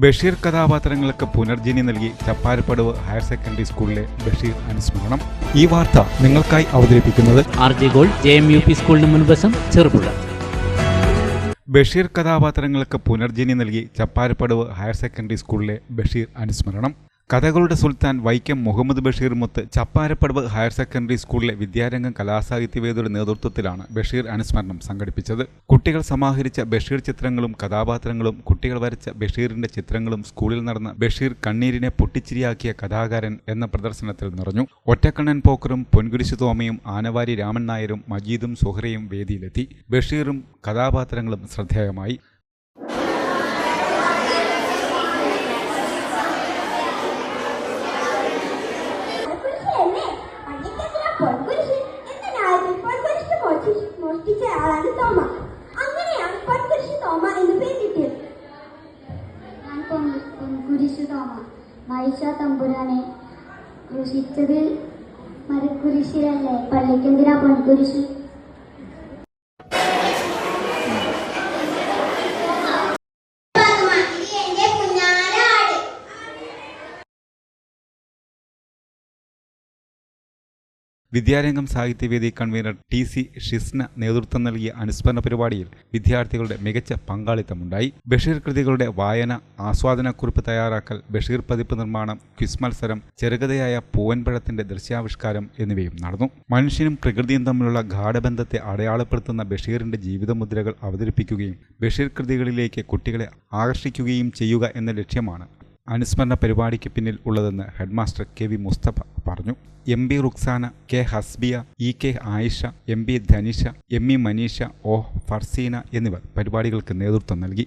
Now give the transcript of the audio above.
ബഷീർ കഥാപാത്രങ്ങൾക്ക് പുനർജനി നൽകി Chapparapadavu higher secondary സ്കൂളിലെ ബഷീർ അനുസ്മരണം ഈ വാർത്ത നിങ്ങൾക്കായി അവതരിപ്പിക്കുന്നത് R J goal J M U P സ്കൂളിന് മുൻവശം ചെറുപുഴ. ബഷീർ കഥാപാത്രങ്ങൾക്ക് പുനർജനി നൽകി ചപ്പാരപ്പടവ് ഹയർ സെക്കൻഡറി സ്കൂളിലെ ബഷീർ അനുസ്മരണം കഥകളുടെ സുൽത്താൻ വൈക്കം മുഹമ്മദ് ബഷീർ മുത്ത് ചപ്പാരപ്പടവ് ഹയർ സെക്കൻഡറി സ്കൂളിലെ വിദ്യാരംഗം കലാസാഹിത്യവേദിയുടെ നേതൃത്വത്തിലാണ് ബഷീർ അനുസ്മരണം സംഘടിപ്പിച്ചത്. കുട്ടികൾ സമാഹരിച്ച ബഷീർ ചിത്രങ്ങളും കഥാപാത്രങ്ങളും കുട്ടികൾ വരച്ച ബഷീറിന്റെ ചിത്രങ്ങളും സ്കൂളിൽ നടന്ന ബഷീർ കണ്ണീരിനെ പൊട്ടിച്ചിരിയാക്കിയ കഥാകാരൻ എന്ന പ്രദർശനത്തിൽ നിറഞ്ഞു. ഒറ്റക്കണ്ണൻ പോക്കറും പൊൻകുരിശു തോമയും ആനവാരി രാമൻ നായരും മജീദും സുഹറയും വേദിയിലെത്തി. ബഷീറും കഥാപാത്രങ്ങളും ശ്രദ്ധേയമായി. തോമ മൈഷ തമ്പുരാനെ ക്രൂശിച്ചത് മരക്കുരിശിലല്ലേ? പള്ളിക്കെന്തിനാ പൊൻകുരിശ്? വിദ്യാരംഗം സാഹിത്യവേദി കൺവീനർ ടി സി ഷിസ്ന നേതൃത്വം നൽകിയ അനുസ്മരണ പരിപാടിയിൽ വിദ്യാർത്ഥികളുടെ മികച്ച പങ്കാളിത്തമുണ്ടായി. ബഷീർ കൃതികളുടെ വായന ആസ്വാദനക്കുറിപ്പ് തയ്യാറാക്കൽ ബഷീർ പതിപ്പ് നിർമ്മാണം ക്വിസ് മത്സരം ചെറുകഥയായ പൂവൻപഴത്തിന്റെ ദൃശ്യാവിഷ്കാരം എന്നിവയും നടന്നു. മനുഷ്യനും പ്രകൃതിയും തമ്മിലുള്ള ഗാഠബന്ധത്തെ അടയാളപ്പെടുത്തുന്ന ബഷീറിന്റെ ജീവിതമുദ്രകൾ അവതരിപ്പിക്കുകയും ബഷീർ കൃതികളിലേക്ക് കുട്ടികളെ ആകർഷിക്കുകയും ചെയ്യുക എന്ന ലക്ഷ്യമാണ് അനുസ്മരണ പരിപാടിക്ക് പിന്നിൽ ഉള്ളതെന്ന് ഹെഡ്മാസ്റ്റർ കെ വി മുസ്തഫ പറഞ്ഞു. M B Ruksana K Hasbiya E K Ayisha M B Dhanisha M E Manisha O Farseena എന്നിവർ പരിപാടികൾക്ക് നേതൃത്വം നൽകി.